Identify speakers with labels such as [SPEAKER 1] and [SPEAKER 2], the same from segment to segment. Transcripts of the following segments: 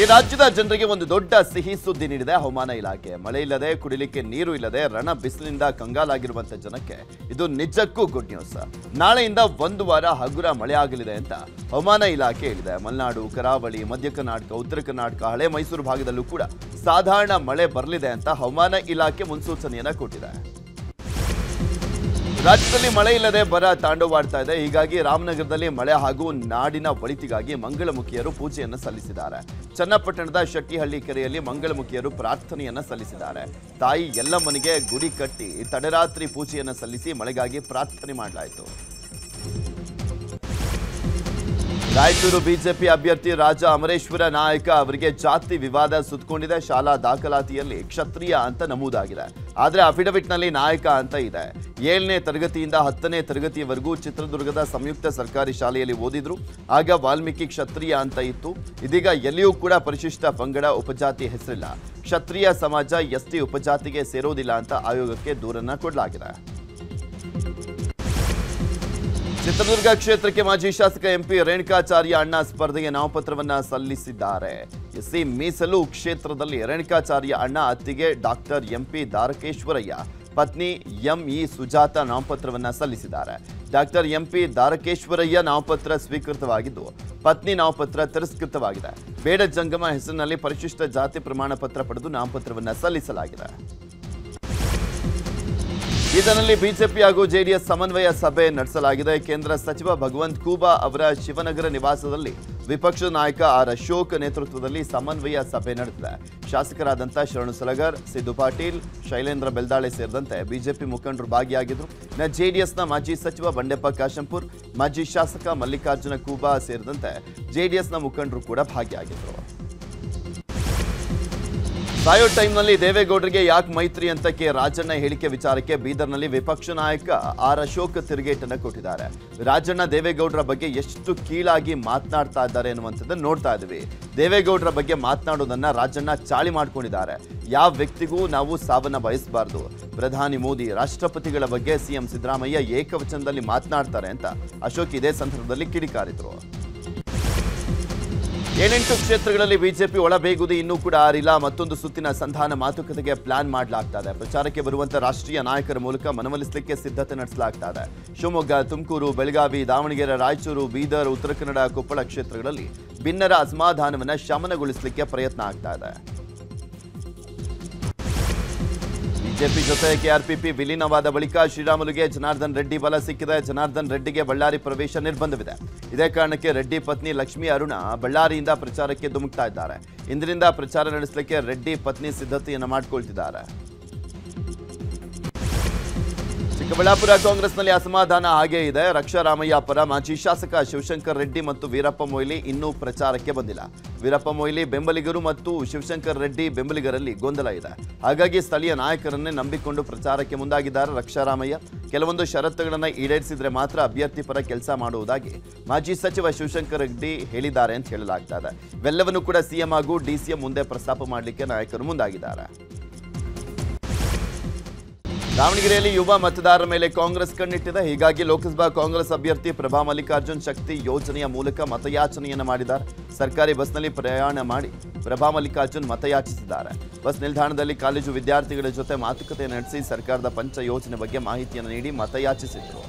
[SPEAKER 1] ಈ ರಾಜ್ಯದ ಜನರಿಗೆ ಒಂದು ದೊಡ್ಡ ಸಿಹಿ ಸುದ್ದಿ ನೀಡಿದೆ. ಹವಾಮಾನ ಇಲಾಖೆ ಮಳೆ ಇಲ್ಲದೆ ಕುಡಿಲಿಕ್ಕೆ ನೀರು ಇಲ್ಲದೆ ರಣ ಬಿಸಿಲಿನಿಂದ ಕಂಗಾಲಾಗಿರುವಂತ ಜನಕ್ಕೆ ಇದು ನಿಜಕ್ಕೂ ಗುಡ್ ನ್ಯೂಸ್ ನಾಳೆಯಿಂದ ಒಂದು ವಾರ ಹಗುರ ಮಳೆ ಆಗಲಿದೆ ಅಂತ ಹವಾಮಾನ ಇಲಾಖೆ ಹೇಳಿದೆ. ಮಲೆನಾಡು, ಕರಾವಳಿ, ಮಧ್ಯ ಕರ್ನಾಟಕ, ಉತ್ತರ ಕರ್ನಾಟಕ, ಹಳೆ ಮೈಸೂರು ಭಾಗದಲ್ಲೂ ಕೂಡ ಸಾಧಾರಣ ಮಳೆ ಬರಲಿದೆ ಅಂತ ಹವಾಮಾನ ಇಲಾಖೆ ಮುನ್ಸೂಚನೆಯನ್ನ ಕೊಟ್ಟಿದೆ. ರಾಜ್ಯದಲ್ಲಿ ಮಳೆ ಇಲ್ಲದೆ ಬರ ತಾಂಡವಾಡ್ತಾ ಇದೆ. ಹೀಗಾಗಿ ರಾಮನಗರದಲ್ಲಿ ಮಳೆ ಹಾಗೂ ನಾಡಿನ ಒಳಿತಿಗಾಗಿ ಮಂಗಳಮುಖಿಯರು ಪೂಜೆಯನ್ನು ಸಲ್ಲಿಸಿದ್ದಾರೆ. ಚನ್ನಪಟ್ಟಣದ ಶೆಟ್ಟಿಹಳ್ಳಿ ಕೆರೆಯಲ್ಲಿ ಮಂಗಳಮುಖಿಯರು ಪ್ರಾರ್ಥನೆಯನ್ನು ಸಲ್ಲಿಸಿದ್ದಾರೆ. ತಾಯಿ ಎಲ್ಲಮ್ಮನಿಗೆ ಗುಡಿ ಕಟ್ಟಿ ತಡರಾತ್ರಿ ಪೂಜೆಯನ್ನು ಸಲ್ಲಿಸಿ ಮಳೆಗಾಗಿ ಪ್ರಾರ್ಥನೆ ಮಾಡಲಾಯಿತು. ರಾಯಚೂರು ಬಿಜೆಪಿ ಅಭ್ಯರ್ಥಿ ರಾಜ ಅಮರೇಶ್ವರ ನಾಯಕ ಅವರಿಗೆ ಜಾತಿ ವಿವಾದ ಸುತ್ತಕೊಂಡಿದೆ ಶಾಲಾ ದಾಖಲಾತಿಯಲ್ಲಿ ಕ್ಷತ್ರಿಯ ಅಂತ ನಮೂದಾಗಿದೆ. ಆದರೆ ಅಫಿಡವಿಟ್ನಲ್ಲಿ ನಾಯಕ ಅಂತ ಇದೆ. ಏಳನೇ ತರಗತಿಯಿಂದ ಹತ್ತನೇ ತರಗತಿಯವರೆಗೂ ಚಿತ್ರದುರ್ಗದ ಸಂಯುಕ್ತ ಸರ್ಕಾರಿ ಶಾಲೆಯಲ್ಲಿ ಓದಿದ್ರು. ಆಗ ವಾಲ್ಮೀಕಿ ಕ್ಷತ್ರಿಯ ಅಂತ ಇತ್ತು. ಇದೀಗ ಎಲ್ಲಿಯೂ ಕೂಡ ಪರಿಶಿಷ್ಟ ಪಂಗಡ ಉಪಜಾತಿ ಹೆಸರಿಲ್ಲ. ಕ್ಷತ್ರಿಯ ಸಮಾಜ ಎಸ್ಟಿ ಉಪಜಾತಿಗೆ ಸೇರೋದಿಲ್ಲ ಅಂತ ಆಯೋಗಕ್ಕೆ ದೂರನ್ನ ಕೊಡಲಾಗಿದೆ. ಚಿತ್ರದುರ್ಗ ಕ್ಷೇತ್ರಕ್ಕೆ ಮಾಜಿ ಶಾಸಕ ಎಂಪಿ ರೇಣುಕಾಚಾರ್ಯ ಅಣ್ಣ ಸ್ಪರ್ಧೆಗೆ ನಾಮಪತ್ರವನ್ನ ಸಲ್ಲಿಸಿದ್ದಾರೆ. ಎಸ್ಸಿ ಮೀಸಲು ಕ್ಷೇತ್ರದಲ್ಲಿ ರೇಣುಕಾಚಾರ್ಯ ಅಣ್ಣ ಅತ್ತಿಗೆ ಡಾಕ್ಟರ್ ಎಂಪಿ ದಾರಕೇಶ್ವರಯ್ಯ, ಪತ್ನಿ ಎಂಇ ಸುಜಾತ ನಾಮಪತ್ರವನ್ನ ಸಲ್ಲಿಸಿದ್ದಾರೆ. ಡಾಕ್ಟರ್ ಎಂಪಿ ದಾರಕೇಶ್ವರಯ್ಯ ನಾಮಪತ್ರ ಸ್ವೀಕೃತವಾಗಿದ್ದು, ಪತ್ನಿ ನಾಮಪತ್ರ ತಿರಸ್ಕೃತವಾಗಿದೆ. ಬೇಡ ಜಂಗಮ ಹೆಸರಿನಲ್ಲಿ ಪರಿಶಿಷ್ಟ ಜಾತಿ ಪ್ರಮಾಣ ಪತ್ರ ಪಡೆದು ನಾಮಪತ್ರವನ್ನ ಸಲ್ಲಿಸಲಾಗಿದೆ. ಇದರಲ್ಲಿ ಬಿಜೆಪಿ ಹಾಗೂ ಜೆಡಿಎಸ್ ಸಮನ್ವಯ ಸಭೆ ನಡೆಸಲಾಗಿದೆ. ಕೇಂದ್ರ ಸಚಿವ ಭಗವಂತ್ ಖೂಬಾ ಅವರ ಶಿವನಗರ ನಿವಾಸದಲ್ಲಿ ವಿಪಕ್ಷ ನಾಯಕ ಆರ್ ಅಶೋಕ್ ನೇತೃತ್ವದಲ್ಲಿ ಸಮನ್ವಯ ಸಭೆ ನಡೆದಿದೆ. ಶಾಸಕರಾದಂಥ ಶರಣು ಸಲಗರ್, ಸಿದ್ದು ಪಾಟೀಲ್, ಶೈಲೇಂದ್ರ ಬೆಲ್ದಾಳೆ ಸೇರಿದಂತೆ ಬಿಜೆಪಿ ಮುಖಂಡರು ಭಾಗಿಯಾಗಿದ್ದರು ಇನ್ನು ಜೆಡಿಎಸ್ನ ಮಾಜಿ ಸಚಿವ ಬಂಡೆಪ್ಪ ಕಾಶಂಪುರ್, ಮಾಜಿ ಶಾಸಕ ಮಲ್ಲಿಕಾರ್ಜುನ ಖೂಬಾ ಸೇರಿದಂತೆ ಜೆಡಿಎಸ್ನ ಮುಖಂಡರು ಕೂಡ ಭಾಗಿಯಾಗಿದ್ದರು ಸಾಯೋ ಟೈಮ್ನಲ್ಲಿ ದೇವೇಗೌಡರಿಗೆ ಯಾಕೆ ಮೈತ್ರಿ ಅಂತ ಕೆ. ರಾಜಣ್ಣ ಹೇಳಿಕೆ ವಿಚಾರಕ್ಕೆ ಬೀದರ್ನಲ್ಲಿ ವಿಪಕ್ಷ ನಾಯಕ ಆರ್. ಅಶೋಕ್ ತಿರುಗೇಟನ್ನು ಕೊಟ್ಟಿದ್ದಾರೆ. ರಾಜಣ್ಣ ದೇವೇಗೌಡರ ಬಗ್ಗೆ ಎಷ್ಟು ಕೀಳಾಗಿ ಮಾತನಾಡ್ತಾ ಇದ್ದಾರೆ ಎನ್ನುವಂಥದ್ದನ್ನು ನೋಡ್ತಾ ಇದ್ವಿ ದೇವೇಗೌಡರ ಬಗ್ಗೆ ಮಾತನಾಡೋದನ್ನ ರಾಜಣ್ಣ ಚಾಳಿ ಮಾಡ್ಕೊಂಡಿದ್ದಾರೆ. ಯಾವ ವ್ಯಕ್ತಿಗೂ ನಾವು ಸಾವನ್ನ ಬಯಸಬಾರ್ದು. ಪ್ರಧಾನಿ ಮೋದಿ ರಾಷ್ಟ್ರಪತಿಗಳ ಬಗ್ಗೆ ಸಿಎಂ ಸಿದ್ದರಾಮಯ್ಯ ಏಕವಚನದಲ್ಲಿ ಮಾತನಾಡ್ತಾರೆ ಅಂತ ಅಶೋಕ್ ಇದೇ ಸಂದರ್ಭದಲ್ಲಿ ಕಿಡಿಕಾರಿದ್ರು. ಏಳೆಂಟು ಕ್ಷೇತ್ರಗಳಲ್ಲಿ ಬಿಜೆಪಿ ಒಳಬೇಗುದಿ ಇನ್ನೂ ಕೂಡ ಆರಿಲ್ಲ. ಮತ್ತೊಂದು ಸುತ್ತಿನ ಸಂಧಾನ ಮಾತುಕತೆಗೆ ಪ್ಲಾನ್ ಮಾಡಲಾಗ್ತಾ ಇದೆ ಪ್ರಚಾರಕ್ಕೆ ಬರುವಂತ ರಾಷ್ಟ್ರೀಯ ನಾಯಕರ ಮೂಲಕ ಮನವೊಲಿಸಲಿಕ್ಕೆ ಸಿದ್ಧತೆ ನಡೆಸಲಾಗ್ತಾ ಇದೆ ಶಿವಮೊಗ್ಗ, ತುಮಕೂರು, ಬೆಳಗಾವಿ, ದಾವಣಗೆರೆ, ರಾಯಚೂರು, ಬೀದರ್, ಉತ್ತರ ಕನ್ನಡ, ಕೊಪ್ಪಳ ಕ್ಷೇತ್ರಗಳಲ್ಲಿ ಭಿನ್ನರ ಅಸಮಾಧಾನವನ್ನು ಶಮನಗೊಳಿಸಲಿಕ್ಕೆ ಪ್ರಯತ್ನ ಆಗ್ತಾ ಇದೆ. ಬಿಜೆಪಿ ಜೊತೆ ಕೆಆರ್ಪಿಪಿ ವಿಲೀನವಾದ ಬಳಿಕ ಶ್ರೀರಾಮುಲುಗೆ ಜನಾರ್ದನ್ ರೆಡ್ಡಿ ಬಲ ಸಿಕ್ಕಿದೆ. ಜನಾರ್ದನ್ ರೆಡ್ಡಿಗೆ ಬಳ್ಳಾರಿ ಪ್ರವೇಶ ನಿರ್ಬಂಧವಿದೆ. ಇದೇ ಕಾರಣಕ್ಕೆ ರೆಡ್ಡಿ ಪತ್ನಿ ಲಕ್ಷ್ಮಿ ಅರುಣ ಬಳ್ಳಾರಿಯಿಂದ ಪ್ರಚಾರಕ್ಕೆ ಧುಮುಕ್ತಾ ಇದ್ದಾರೆ. ಇಂದಿನಿಂದ ಪ್ರಚಾರ ನಡೆಸಲಿಕ್ಕೆ ರೆಡ್ಡಿ ಪತ್ನಿ ಸಿದ್ಧತೆಯನ್ನು ಮಾಡಿಕೊಳ್ತಿದ್ದಾರೆ. ಚಿಕ್ಕಬಳ್ಳಾಪುರ ಕಾಂಗ್ರೆಸ್ನಲ್ಲಿ ಅಸಮಾಧಾನ ಹಾಗೇ ಇದೆ. ರಕ್ಷಾರಾಮಯ್ಯ ಪರ ಮಾಜಿ ಶಾಸಕ ಶಿವಶಂಕರ್ ರೆಡ್ಡಿ ಮತ್ತು ವೀರಪ್ಪ ಮೊಯ್ಲಿ ಇನ್ನೂ ಪ್ರಚಾರಕ್ಕೆ ಬಂದಿಲ್ಲ. ವೀರಪ್ಪ ಮೊಯ್ಲಿ ಬೆಂಬಲಿಗರು ಮತ್ತು ಶಿವಶಂಕರ್ ರೆಡ್ಡಿ ಬೆಂಬಲಿಗರಲ್ಲಿ ಗೊಂದಲ ಇದೆ. ಹಾಗಾಗಿ ಸ್ಥಳೀಯ ನಾಯಕರನ್ನೇ ನಂಬಿಕೊಂಡು ಪ್ರಚಾರಕ್ಕೆ ಮುಂದಾಗಿದ್ದಾರೆ ರಕ್ಷಾರಾಮಯ್ಯ. ಕೆಲವೊಂದು ಷರತ್ತುಗಳನ್ನು ಈಡೇರಿಸಿದ್ರೆ ಮಾತ್ರ ಅಭ್ಯರ್ಥಿ ಪರ ಕೆಲಸ ಮಾಡುವುದಾಗಿ ಮಾಜಿ ಸಚಿವ ಶಿವಶಂಕರ್ ರೆಡ್ಡಿ ಹೇಳಿದ್ದಾರೆ ಅಂತ ಹೇಳಲಾಗ್ತಾ ಇದೆ. ಕೂಡ ಸಿಎಂ ಹಾಗೂ ಡಿಸಿಎಂ ಮುಂದೆ ಪ್ರಸ್ತಾಪ ಮಾಡಲಿಕ್ಕೆ ನಾಯಕರು ಮುಂದಾಗಿದ್ದಾರೆ. ದಾವಣಗೆರೆಯಲ್ಲಿ ಯುವ ಮತದಾರರ ಮೇಲೆ ಕಾಂಗ್ರೆಸ್ ಕಣ್ಣಿಟ್ಟಿದೆ. ಹೀಗಾಗಿ ಲೋಕಸಭಾ ಕಾಂಗ್ರೆಸ್ ಅಭ್ಯರ್ಥಿ ಪ್ರಭಾ ಮಲ್ಲಿಕಾರ್ಜುನ್ ಶಕ್ತಿ ಯೋಜನೆಯ ಮೂಲಕ ಮತಯಾಚನೆಯನ್ನು ಮಾಡಿದ್ದಾರೆ. ಸರ್ಕಾರಿ ಬಸ್ನಲ್ಲಿ ಪ್ರಯಾಣ ಮಾಡಿ ಪ್ರಭಾ ಮಲ್ಲಿಕಾರ್ಜುನ್ ಮತಯಾಚಿಸಿದ್ದಾರೆ. ಬಸ್ ನಿಲ್ದಾಣದಲ್ಲಿ ಕಾಲೇಜು ವಿದ್ಯಾರ್ಥಿಗಳ ಜೊತೆ ಮಾತುಕತೆ ನಡೆಸಿ ಸರ್ಕಾರದ ಪಂಚ ಯೋಜನೆ ಬಗ್ಗೆ ಮಾಹಿತಿಯನ್ನು ನೀಡಿ ಮತಯಾಚಿಸಿದರು.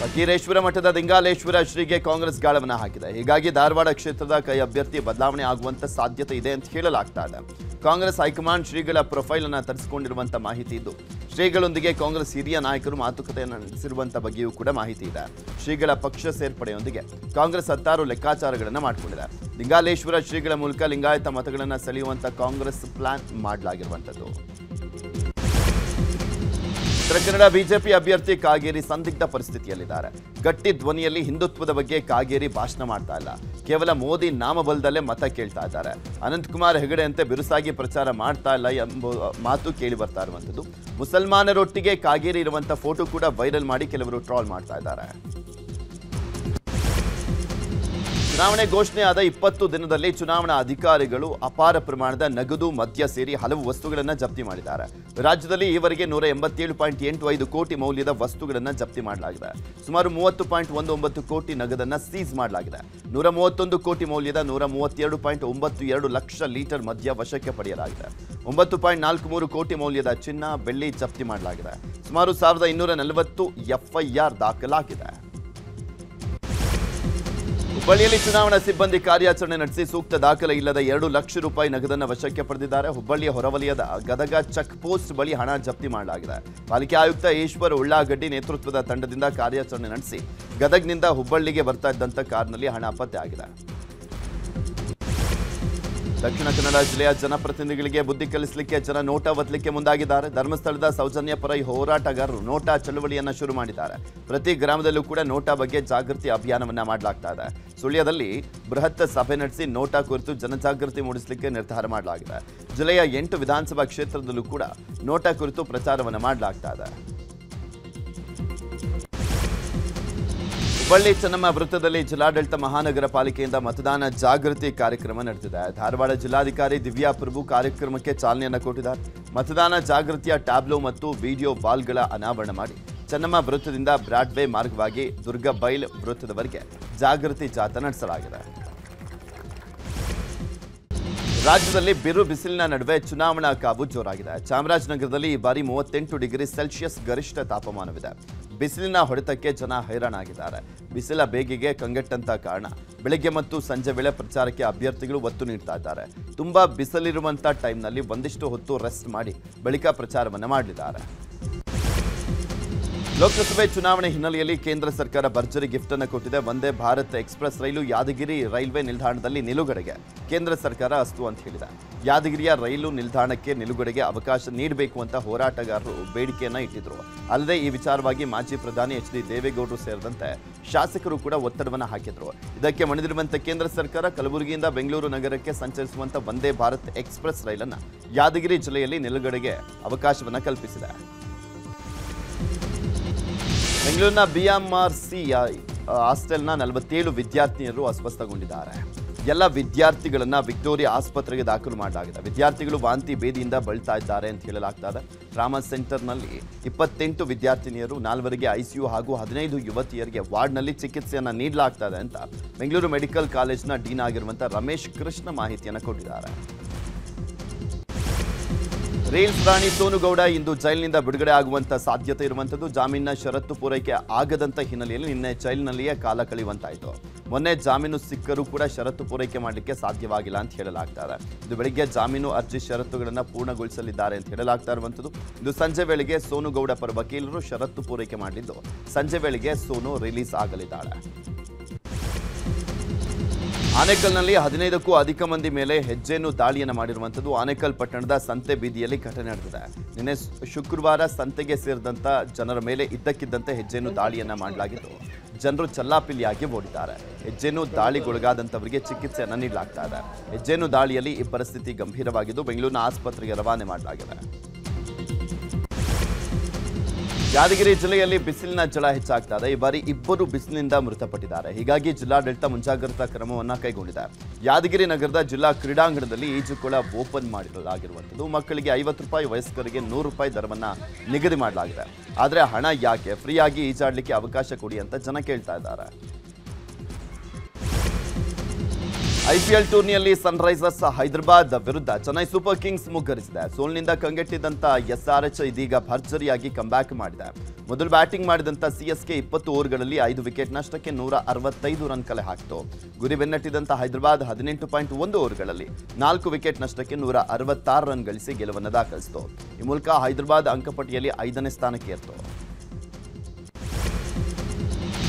[SPEAKER 1] ಫಕೀರೇಶ್ವರ ಮಠದ ದಿಂಗಾಲೇಶ್ವರ ಶ್ರೀಗೆ ಕಾಂಗ್ರೆಸ್ ಗಾಳವನ್ನು ಹಾಕಿದೆ. ಹೀಗಾಗಿ ಧಾರವಾಡ ಕ್ಷೇತ್ರದ ಕೈ ಅಭ್ಯರ್ಥಿ ಬದಲಾವಣೆ ಆಗುವಂತ ಸಾಧ್ಯತೆ ಇದೆ ಅಂತ ಹೇಳಲಾಗ್ತಾ ಇದೆ. ಕಾಂಗ್ರೆಸ್ ಹೈಕಮಾಂಡ್ ಶ್ರೀಗಳ ಪ್ರೊಫೈಲ್ ಅನ್ನು ತರಿಸಿಕೊಂಡಿರುವಂತಹ ಮಾಹಿತಿ ಇದ್ದು ಶ್ರೀಗಳೊಂದಿಗೆ ಕಾಂಗ್ರೆಸ್ ಹಿರಿಯ ನಾಯಕರು ಮಾತುಕತೆಯನ್ನು ನಡೆಸಿರುವಂತ ಬಗ್ಗೆಯೂ ಕೂಡ ಮಾಹಿತಿ ಇದೆ. ಶ್ರೀಗಳ ಪಕ್ಷ ಸೇರ್ಪಡೆಯೊಂದಿಗೆ ಕಾಂಗ್ರೆಸ್ ಹತ್ತಾರು ಲೆಕ್ಕಾಚಾರಗಳನ್ನು ಮಾಡಿಕೊಂಡಿದೆ. ಲಿಂಗಾಲೇಶ್ವರ ಶ್ರೀಗಳ ಮೂಲಕ ಲಿಂಗಾಯತ ಮತಗಳನ್ನು ಸೆಳೆಯುವಂತಹ ಕಾಂಗ್ರೆಸ್ ಪ್ಲಾನ್ ಮಾಡಲಾಗಿರುವಂಥದ್ದು ಉತ್ತರ ಕನ್ನಡ ಬಿಜೆಪಿ ಅಭ್ಯರ್ಥಿ ಕಾಗೇರಿ ಸಂದಿಗ್ಧ ಪರಿಸ್ಥಿತಿಯಲ್ಲಿದ್ದಾರೆ. ಗಟ್ಟಿ ಧ್ವನಿಯಲ್ಲಿ ಹಿಂದುತ್ವದ ಬಗ್ಗೆ ಕಾಗೇರಿ ಭಾಷಣ ಮಾಡ್ತಾ ಇಲ್ಲ. ಕೇವಲ ಮೋದಿ ನಾಮಬಲದಲ್ಲೇ ಮತ ಕೇಳ್ತಾ ಇದ್ದಾರೆ. ಅನಂತಕುಮಾರ್ ಹೆಗಡೆಯಂತೆ ಬಿರುಸಾಗಿ ಪ್ರಚಾರ ಮಾಡ್ತಾ ಇಲ್ಲ ಎಂಬ ಮಾತು ಕೇಳಿ ಬರ್ತಾ ಇರುವಂಥದ್ದು. ಮುಸಲ್ಮಾನರೊಟ್ಟಿಗೆ ಕಾಗೇರಿ ಇರುವಂಥ ಫೋಟೋ ಕೂಡ ವೈರಲ್ ಮಾಡಿ ಕೆಲವರು ಟ್ರಾಲ್ ಮಾಡ್ತಾ ಇದ್ದಾರೆ. ಚುನಾವಣೆ ಘೋಷಣೆ ಆದ ಇಪ್ಪತ್ತು ದಿನದಲ್ಲಿ ಚುನಾವಣಾ ಅಧಿಕಾರಿಗಳು ಅಪಾರ ಪ್ರಮಾಣದ ನಗದು, ಮದ್ಯ ಸೇರಿ ಹಲವು ವಸ್ತುಗಳನ್ನು ಜಪ್ತಿ ಮಾಡಿದ್ದಾರೆ. ರಾಜ್ಯದಲ್ಲಿ ಈವರೆಗೆ ನೂರ ಎಂಬತ್ತೇಳು ಪಾಯಿಂಟ್ ಎಂಟು ಐದು ಕೋಟಿ ಮೌಲ್ಯದ ವಸ್ತುಗಳನ್ನು ಜಪ್ತಿ ಮಾಡಲಾಗಿದೆ. ಸುಮಾರು ಮೂವತ್ತು ಪಾಯಿಂಟ್ ಒಂದು ಒಂಬತ್ತು ಕೋಟಿ ನಗದನ್ನು ಸೀಸ್ ಮಾಡಲಾಗಿದೆ. ನೂರ ಮೂವತ್ತೊಂದು ಕೋಟಿ ಮೌಲ್ಯದ ನೂರ ಮೂವತ್ತೆರಡು ಪಾಯಿಂಟ್ ಒಂಬತ್ತು ಎರಡು ಲಕ್ಷ ಲೀಟರ್ ಮದ್ಯ ವಶಕ್ಕೆ ಪಡೆಯಲಾಗಿದೆ. ಒಂಬತ್ತು ಪಾಯಿಂಟ್ ನಾಲ್ಕು ಮೂರು ಕೋಟಿ ಮೌಲ್ಯದ ಚಿನ್ನ ಬೆಳ್ಳಿ ಜಪ್ತಿ ಮಾಡಲಾಗಿದೆ. ಸುಮಾರು ಸಾವಿರದ ಇನ್ನೂರ ನಲವತ್ತು ಎಫ್ಐಆರ್ ದಾಖಲಾಗಿದೆ. ಹುಬ್ಬಳ್ಳಿಯಲ್ಲಿ ಚುನಾವಣಾ ಸಿಬ್ಬಂದಿ ಕಾರ್ಯಾಚರಣೆ ನಡೆಸಿ ಸೂಕ್ತ ದಾಖಲೆ ಇಲ್ಲದ ಎರಡು ಲಕ್ಷ ರೂಪಾಯಿ ನಗದನ್ನು ವಶಕ್ಕೆ ಪಡೆದಿದ್ದಾರೆ. ಹುಬ್ಬಳ್ಳಿಯ ಹೊರವಲಯದ ಗದಗ ಚೆಕ್ ಪೋಸ್ಟ್ ಬಳಿ ಹಣ ಜಪ್ತಿ ಮಾಡಲಾಗಿದೆ. ಪಾಲಿಕೆ ಆಯುಕ್ತ ಈಶ್ವರ್ ಉಳ್ಳಾಗಡ್ಡಿ ನೇತೃತ್ವದ ತಂಡದಿಂದ ಕಾರ್ಯಾಚರಣೆ ನಡೆಸಿ ಗದಗ್ನಿಂದ ಹುಬ್ಬಳ್ಳಿಗೆ ಬರ್ತಾ ಇದ್ದಂಥ ಕಾರ್ನಲ್ಲಿ ಹಣ ಪತ್ತೆ ಆಗಿದೆ. ದಕ್ಷಿಣ ಕನ್ನಡ ಜಿಲ್ಲೆಯ ಜನಪ್ರತಿನಿಧಿಗಳಿಗೆ ಬುದ್ಧಿ ಕಲಿಸಲಿಕ್ಕೆ ಜನ ನೋಟಾ ಒತ್ತಲಿಕ್ಕೆ ಮುಂದಾಗಿದ್ದಾರೆ. ಧರ್ಮಸ್ಥಳದ ಸೌಜನ್ಯ ಪರ ಹೋರಾಟಗಾರರು ನೋಟಾ ಚಳುವಳಿಯನ್ನು ಶುರು ಮಾಡಿದ್ದಾರೆ. ಪ್ರತಿ ಗ್ರಾಮದಲ್ಲೂ ಕೂಡ ನೋಟಾ ಬಗ್ಗೆ ಜಾಗೃತಿ ಅಭಿಯಾನವನ್ನ ಮಾಡಲಾಗ್ತಾ ಇದೆ. ಸುಳ್ಯದಲ್ಲಿ ಬೃಹತ್ ಸಭೆ ನಡೆಸಿ ನೋಟಾ ಕುರಿತು ಜನಜಾಗೃತಿ ಮೂಡಿಸಲಿಕ್ಕೆ ನಿರ್ಧಾರ ಮಾಡಲಾಗಿದೆ. ಜಿಲ್ಲೆಯ ಎಂಟು ವಿಧಾನಸಭಾ ಕ್ಷೇತ್ರದಲ್ಲೂ ಕೂಡ ನೋಟಾ ಕುರಿತು ಪ್ರಚಾರವನ್ನು ಮಾಡಲಾಗ್ತಾ ಇದೆ. ಹುಬ್ಬಳ್ಳಿ ಚನ್ನಮ್ಮ ವೃತ್ತದಲ್ಲಿ ಜಿಲ್ಲಾಡಳಿತ ಮಹಾನಗರ ಪಾಲಿಕೆಯಿಂದ ಮತದಾನ ಜಾಗೃತಿ ಕಾರ್ಯಕ್ರಮ ನಡೆದಿದೆ. ಧಾರವಾಡ ಜಿಲ್ಲಾಧಿಕಾರಿ ದಿವ್ಯಾ ಪ್ರಭು ಕಾರ್ಯಕ್ರಮಕ್ಕೆ ಚಾಲನೆಯನ್ನು ಕೊಟ್ಟಿದ್ದಾರೆ. ಮತದಾನ ಜಾಗೃತಿಯ ಟ್ಯಾಬ್ಲೋ ಮತ್ತು ವಿಡಿಯೋ ವಾಲ್ಗಳ ಅನಾವರಣ ಮಾಡಿ. ಚೆನ್ನಮ್ಮ ವೃತ್ತದಿಂದ ಬ್ರಾಡ್ವೇ ಮಾರ್ಗವಾಗಿ ದುರ್ಗಬೈಲ್ ವೃತ್ತದವರೆಗೆ ಜಾಗೃತಿ ಜಾಥಾ ನಡೆಸಲಾಗಿದೆ. ರಾಜ್ಯದಲ್ಲಿ ಬಿರು ಬಿಸಿಲಿನ ನಡುವೆ ಚುನಾವಣಾ ಕಾವು ಜೋರಾಗಿದೆ. ಚಾಮರಾಜನಗರದಲ್ಲಿ ಈ ಬಾರಿ ಮೂವತ್ತೆಂಟು ಡಿಗ್ರಿ ಸೆಲ್ಸಿಯಸ್ ಗರಿಷ್ಠ ತಾಪಮಾನವಿದೆ. ಬಿಸಿಲಿನ ಹೊಡೆತಕ್ಕೆ ಜನ ಹೈರಾಣಾಗಿದ್ದಾರೆ. ಬಿಸಿಲ ಬೇಗಿಗೆ ಕಂಗೆಟ್ಟಂತ ಕಾರಣ. ಬೆಳಗ್ಗೆ ಮತ್ತು ಸಂಜೆ ವೇಳೆ ಪ್ರಚಾರಕ್ಕೆ ಅಭ್ಯರ್ಥಿಗಳು ಒತ್ತು ನೀಡ್ತಾ ಇದ್ದಾರೆ. ತುಂಬಾ ಬಿಸಿಲಿರುವಂತ ಟೈಮ್ನಲ್ಲಿ ಒಂದಿಷ್ಟು ಹೊತ್ತು ರೆಸ್ಟ್ ಮಾಡಿ ಬಳಿಕ ಪ್ರಚಾರವನ್ನು ಮಾಡಲಿದ್ದಾರೆ. ಲೋಕಸಭೆ ಚುನಾವಣೆ ಹಿನ್ನೆಲೆಯಲ್ಲಿ ಕೇಂದ್ರ ಸರ್ಕಾರ ಭರ್ಜರಿ ಗಿಫ್ಟ್ ಅನ್ನು ಕೊಟ್ಟಿದೆ. ವಂದೇ ಭಾರತ್ ಎಕ್ಸ್ಪ್ರೆಸ್ ರೈಲು ಯಾದಗಿರಿ ರೈಲ್ವೆ ನಿಲ್ದಾಣದಲ್ಲಿ ನಿಲುಗಡೆಗೆ. ಕೇಂದ್ರ ಸರ್ಕಾರ ಅಸ್ತು ಅಂತ ಹೇಳಿದೆ. ಯಾದಗಿರಿಯ ರೈಲು ನಿಲ್ದಾಣಕ್ಕೆ ನಿಲುಗಡೆಗೆ ಅವಕಾಶ ನೀಡಬೇಕು ಅಂತ ಹೋರಾಟಗಾರರು ಬೇಡಿಕೆಯನ್ನ ಇಟ್ಟಿದ್ರು. ಅಲ್ಲದೆ ಈ ವಿಚಾರವಾಗಿ ಮಾಜಿ ಪ್ರಧಾನಿ ಎಚ್ ಡಿ ದೇವೇಗೌಡರು ಸೇರಿದಂತೆ ಶಾಸಕರು ಕೂಡ ಒತ್ತಡವನ್ನು ಹಾಕಿದ್ರು. ಇದಕ್ಕೆ ಮಣಿದಿರುವಂತೆ ಕೇಂದ್ರ ಸರ್ಕಾರ ಕಲಬುರಗಿಯಿಂದ ಬೆಂಗಳೂರು ನಗರಕ್ಕೆ ಸಂಚರಿಸುವಂತ ವಂದೇ ಭಾರತ್ ಎಕ್ಸ್ಪ್ರೆಸ್ ರೈಲನ್ನು ಯಾದಗಿರಿ ಜಿಲ್ಲೆಯಲ್ಲಿ ನಿಲುಗಡೆಗೆ ಅವಕಾಶವನ್ನು ಕಲ್ಪಿಸಿದೆ. ಬೆಂಗಳೂರಿನ ಬಿಎಂಆರ್ಸಿ ಹಾಸ್ಟೆಲ್ನ ನಲವತ್ತೇಳು ವಿದ್ಯಾರ್ಥಿನಿಯರು ಅಸ್ವಸ್ಥಗೊಂಡಿದ್ದಾರೆ. ಎಲ್ಲ ವಿದ್ಯಾರ್ಥಿಗಳನ್ನು ವಿಕ್ಟೋರಿಯಾ ಆಸ್ಪತ್ರೆಗೆ ದಾಖಲು ಮಾಡಲಾಗಿದೆ. ವಿದ್ಯಾರ್ಥಿಗಳು ವಾಂತಿ ಬೇದಿಯಿಂದ ಬಳಲ್ತಾ ಇದ್ದಾರೆ ಅಂತ ಹೇಳಲಾಗ್ತಾ ಇದೆ ಟ್ರಾಮಾ ಸೆಂಟರ್ನಲ್ಲಿ ಇಪ್ಪತ್ತೆಂಟು ವಿದ್ಯಾರ್ಥಿನಿಯರು ನಾಲ್ವರಿಗೆ ಐಸಿಯು ಹಾಗೂ ಹದಿನೈದು ಯುವತಿಯರಿಗೆ ವಾರ್ಡ್ನಲ್ಲಿ ಚಿಕಿತ್ಸೆಯನ್ನು ನೀಡಲಾಗ್ತಾ ಇದೆ ಅಂತ ಬೆಂಗಳೂರು ಮೆಡಿಕಲ್ ಕಾಲೇಜ್ನ ಡೀನ್ ಆಗಿರುವಂಥ ರಮೇಶ್ ಕೃಷ್ಣ ಮಾಹಿತಿಯನ್ನು ಕೊಟ್ಟಿದ್ದಾರೆ. ರೀಲ್ಸ್ ರಾಣಿ ಸೋನುಗೌಡ ಇಂದು ಜೈಲಿನಿಂದ ಬಿಡುಗಡೆ ಆಗುವಂತ ಸಾಧ್ಯತೆ ಇರುವಂತದ್ದು ಜಾಮೀನಿನ ಷರತ್ತು ಪೂರೈಕೆ ಆಗದಂತ ಹಿನ್ನೆಲೆಯಲ್ಲಿ ನಿನ್ನೆ ಜೈಲಿನಲ್ಲಿಯೇ ಕಾಲ ಕಳೆಯುವಂತಾಯಿತು. ಮೊನ್ನೆ ಜಾಮೀನು ಸಿಕ್ಕರೂ ಕೂಡ ಷರತ್ತು ಪೂರೈಕೆ ಮಾಡಲಿಕ್ಕೆ ಸಾಧ್ಯವಾಗಿಲ್ಲ ಅಂತ ಹೇಳಲಾಗ್ತಾ ಇದೆ ಇದು ಬೆಳಿಗ್ಗೆ ಜಾಮೀನು ಅರ್ಜಿ ಷರತ್ತುಗಳನ್ನು ಪೂರ್ಣಗೊಳಿಸಲಿದ್ದಾರೆ ಅಂತ ಹೇಳಲಾಗ್ತಾ ಇರುವಂಥದ್ದು. ಇದು ಸಂಜೆ ವೇಳೆಗೆ ಸೋನುಗೌಡ ಪರ ವಕೀಲರು ಷರತ್ತು ಪೂರೈಕೆ ಮಾಡಿದ್ದು. ಸಂಜೆ ವೇಳೆಗೆ ಸೋನು ರಿಲೀಸ್ ಆಗಲಿದ್ದಾಳೆ. ಆನೇಕಲ್ನಲ್ಲಿ ಹದಿನೈದಕ್ಕೂ ಅಧಿಕ ಮಂದಿ ಮೇಲೆ ಹೆಜ್ಜೆಯನ್ನು ದಾಳಿಯನ್ನು ಮಾಡಿರುವಂಥದ್ದು ಆನೇಕಲ್ ಪಟ್ಟಣದ ಸಂತೆ ಬೀದಿಯಲ್ಲಿ ಘಟನೆ ನಡೆದಿದೆ. ನಿನ್ನೆ ಶುಕ್ರವಾರ ಸಂತೆಗೆ ಸೇರಿದಂಥ ಜನರ ಮೇಲೆ ಇದ್ದಕ್ಕಿದ್ದಂತೆ ಹೆಜ್ಜೆಯನ್ನು ದಾಳಿಯನ್ನು ಮಾಡಲಾಗಿದ್ದು ಜನರು ಚಲ್ಲಾಪಿಲ್ಲಿಯಾಗಿ ಓಡಿದ್ದಾರೆ. ಹೆಜ್ಜೆಯನ್ನು ದಾಳಿಗೊಳಗಾದಂಥವರಿಗೆ ಚಿಕಿತ್ಸೆಯನ್ನು ನೀಡಲಾಗ್ತಾ ಇದೆ. ಹೆಜ್ಜೆನು ದಾಳಿಯಲ್ಲಿ ಈ ಪರಿಸ್ಥಿತಿ ಗಂಭೀರವಾಗಿದ್ದು ಬೆಂಗಳೂರಿನ ಆಸ್ಪತ್ರೆಗೆ ರವಾನೆ ಮಾಡಲಾಗಿದೆ. ಯಾದಗಿರಿ ಜಿಲ್ಲೆಯಲ್ಲಿ ಬಿಸಿಲಿನ ಜಲ ಹೆಚ್ಚಾಗ್ತಾ ಇದೆ. ಈ ಬಾರಿ ಇಬ್ಬರು ಬಿಸಿಲಿನಿಂದ ಮೃತಪಟ್ಟಿದ್ದಾರೆ. ಹೀಗಾಗಿ ಜಿಲ್ಲಾಡಳಿತ ಮುಂಜಾಗ್ರತಾ ಕ್ರಮವನ್ನು ಕೈಗೊಂಡಿದೆ. ಯಾದಗಿರಿ ನಗರದ ಜಿಲ್ಲಾ ಕ್ರೀಡಾಂಗಣದಲ್ಲಿ ಈಜುಕೊಳ ಓಪನ್ ಮಾಡಲಾಗಿರುವಂಥದ್ದು ಮಕ್ಕಳಿಗೆ ಐವತ್ತು ರೂಪಾಯಿ, ವಯಸ್ಕರಿಗೆ ನೂರು ರೂಪಾಯಿ ದರವನ್ನ ನಿಗದಿ ಮಾಡಲಾಗಿದೆ. ಆದರೆ ಹಣ ಯಾಕೆ? ಫ್ರೀಯಾಗಿ ಈಜಾಡಲಿಕ್ಕೆ ಅವಕಾಶ ಕೊಡಿ ಅಂತ ಜನ ಕೇಳ್ತಾ ಇದ್ದಾರೆ. ಐಪಿಎಲ್ ಟೂರ್ನಿಯಲ್ಲಿ ಸನ್ರೈಸರ್ಸ್ ಹೈದರಾಬಾದ್ ವಿರುದ್ಧ ಚೆನ್ನೈ ಸೂಪರ್ ಕಿಂಗ್ಸ್ ಮುಗ್ಗರಿಸಿದೆ. ಸೋಲ್ನಿಂದ ಕಂಗೆಟ್ಟಿದ್ದಂತ ಎಸ್ಆರ್ಎಚ್ ಇದೀಗ ಭರ್ಜರಿಯಾಗಿ ಕಂಬ್ಯಾಕ್ ಮಾಡಿದೆ. ಮೊದಲು ಬ್ಯಾಟಿಂಗ್ ಮಾಡಿದಂತ ಸಿಎಸ್ಕೆ ಇಪ್ಪತ್ತು ಓವರ್ಗಳಲ್ಲಿ ಐದು ವಿಕೆಟ್ ನಷ್ಟಕ್ಕೆ ನೂರ ಅರವತ್ತೈದು ರನ್ ಕಲೆ ಹಾಕಿತು. ಗುರಿ ಬೆನ್ನಟ್ಟಿದಂತ ಹೈದರಾಬಾದ್ ಹದಿನೆಂಟು ಪಾಯಿಂಟ್ ಒಂದು ಓವರ್ಗಳಲ್ಲಿ ನಾಲ್ಕು ವಿಕೆಟ್ ನಷ್ಟಕ್ಕೆ ನೂರ ಅರವತ್ತಾರು ರನ್ ಗಳಿಸಿ ಗೆಲುವನ್ನು ದಾಖಲಿಸಿತು. ಈ ಮೂಲಕ ಹೈದರಾಬಾದ್ ಅಂಕಪಟ್ಟಿಯಲ್ಲಿ ಐದನೇ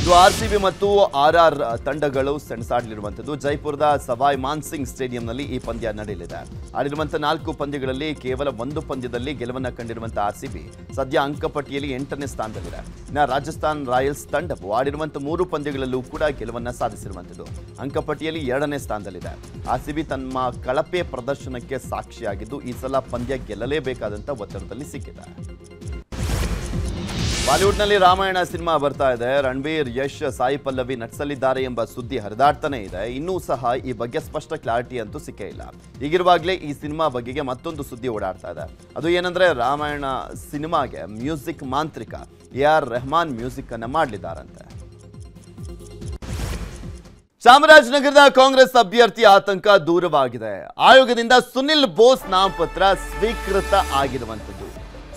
[SPEAKER 1] ಸ್ಥಾನಕ್ಕೆ ಆರ್ ಸಿ ಬಿ ಮತ್ತು ಆರ್ ಆರ್ ತಂಡಗಳು ಸೆಣಸಾಡಲಿರುವಂಥದ್ದು. ಜೈಪುರದ ಸವಾಯ್ ಮಾನ್ಸಿಂಗ್ ಸ್ಟೇಡಿಯಂನಲ್ಲಿ ಈ ಪಂದ್ಯ ನಡೆಯಲಿದೆ. ಆಡಿರುವಂಥ ನಾಲ್ಕು ಪಂದ್ಯಗಳಲ್ಲಿ ಕೇವಲ ಒಂದು ಪಂದ್ಯದಲ್ಲಿ ಗೆಲುವನ್ನು ಕಂಡಿರುವಂತಹ ಆರ್ಸಿಬಿ ಸದ್ಯ ಅಂಕಪಟ್ಟಿಯಲ್ಲಿ ಎಂಟನೇ ಸ್ಥಾನದಲ್ಲಿದೆ. ಇನ್ನು ರಾಜಸ್ಥಾನ್ ರಾಯಲ್ಸ್ ತಂಡವು ಆಡಿರುವಂಥ ಮೂರು ಪಂದ್ಯಗಳಲ್ಲೂ ಕೂಡ ಗೆಲುವನ್ನು ಸಾಧಿಸಿರುವಂಥದ್ದು. ಅಂಕಪಟ್ಟಿಯಲ್ಲಿ ಎರಡನೇ ಸ್ಥಾನದಲ್ಲಿದೆ. ಆರ್ ಸಿ ಬಿ ತಮ್ಮ ಕಳಪೆ ಪ್ರದರ್ಶನಕ್ಕೆ ಸಾಕ್ಷಿಯಾಗಿದ್ದು, ಈ ಸಲ ಪಂದ್ಯ ಗೆಲ್ಲಲೇಬೇಕಾದಂಥ ಒತ್ತಡದಲ್ಲಿ ಸಿಕ್ಕಿದೆ. ಬಾಲಿವುಡ್ನಲ್ಲಿ ರಾಮಾಯಣ ಸಿನಿಮಾ ಬರ್ತಾ ಇದೆ. ರಣಬೀರ್ ಯಶ್, ಸಾಯಿ ಪಲ್ಲವಿ ನಟಿಸಲಿದ್ದಾರೆ ಎಂಬ ಸುದ್ದಿ ಹರಿದಾಡ್ತಾನೆ ಇದೆ. ಇನ್ನೂ ಸಹ ಈ ಬಗ್ಗೆ ಸ್ಪಷ್ಟ ಕ್ಲಾರಿಟಿ ಅಂತೂ ಸಿಕ್ಕೇ ಇಲ್ಲ. ಈಗಿರುವಾಗಲೇ ಈ ಸಿನಿಮಾ ಬಗೆಗೆ ಮತ್ತೊಂದು ಸುದ್ದಿ ಓಡಾಡ್ತಾ ಇದೆ. ಅದು ಏನಂದ್ರೆ, ರಾಮಾಯಣ ಸಿನಿಮಾಗೆ ಮ್ಯೂಸಿಕ್ ಮಾಂತ್ರಿಕ ಎ ಆರ್ ರೆಹಮಾನ್ ಮ್ಯೂಸಿಕ್ ಅನ್ನ ಮಾಡಲಿದ್ದಾರಂತೆ. ಚಾಮರಾಜನಗರದ ಕಾಂಗ್ರೆಸ್ ಅಭ್ಯರ್ಥಿ ಆತಂಕ ದೂರವಾಗಿದೆ. ಆಯೋಗದಿಂದ ಸುನಿಲ್ ಬೋಸ್ ನಾಮಪತ್ರ ಸ್ವೀಕೃತ ಆಗಿರುವಂಥದ್ದು.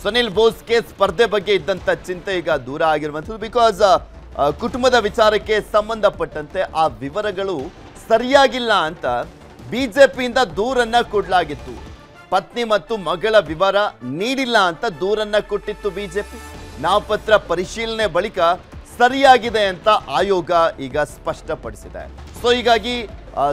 [SPEAKER 1] ಸುನಿಲ್ ಬೋಸ್ಗೆ ಸ್ಪರ್ಧೆ ಬಗ್ಗೆ ಇದ್ದಂತ ಚಿಂತೆ ಈಗ ದೂರ ಆಗಿರುವಂಥದ್ದು. ಬಿಕಾಸ್ ಕುಟುಂಬದ ವಿಚಾರಕ್ಕೆ ಸಂಬಂಧಪಟ್ಟಂತೆ ಆ ವಿವರಗಳು ಸರಿಯಾಗಿಲ್ಲ ಅಂತ ಬಿಜೆಪಿಯಿಂದ ದೂರನ್ನ ಕೊಡಲಾಗಿತ್ತು. ಪತ್ನಿ ಮತ್ತು ಮಗಳ ವಿವರ ನೀಡಿಲ್ಲ ಅಂತ ದೂರನ್ನ ಕೊಟ್ಟಿತ್ತು ಬಿಜೆಪಿ. ನಾಮಪತ್ರ ಪರಿಶೀಲನೆ ಬಳಿಕ ಸರಿಯಾಗಿದೆ ಅಂತ ಆಯೋಗ ಈಗ ಸ್ಪಷ್ಟಪಡಿಸಿದೆ. ಸೊ ಹೀಗಾಗಿ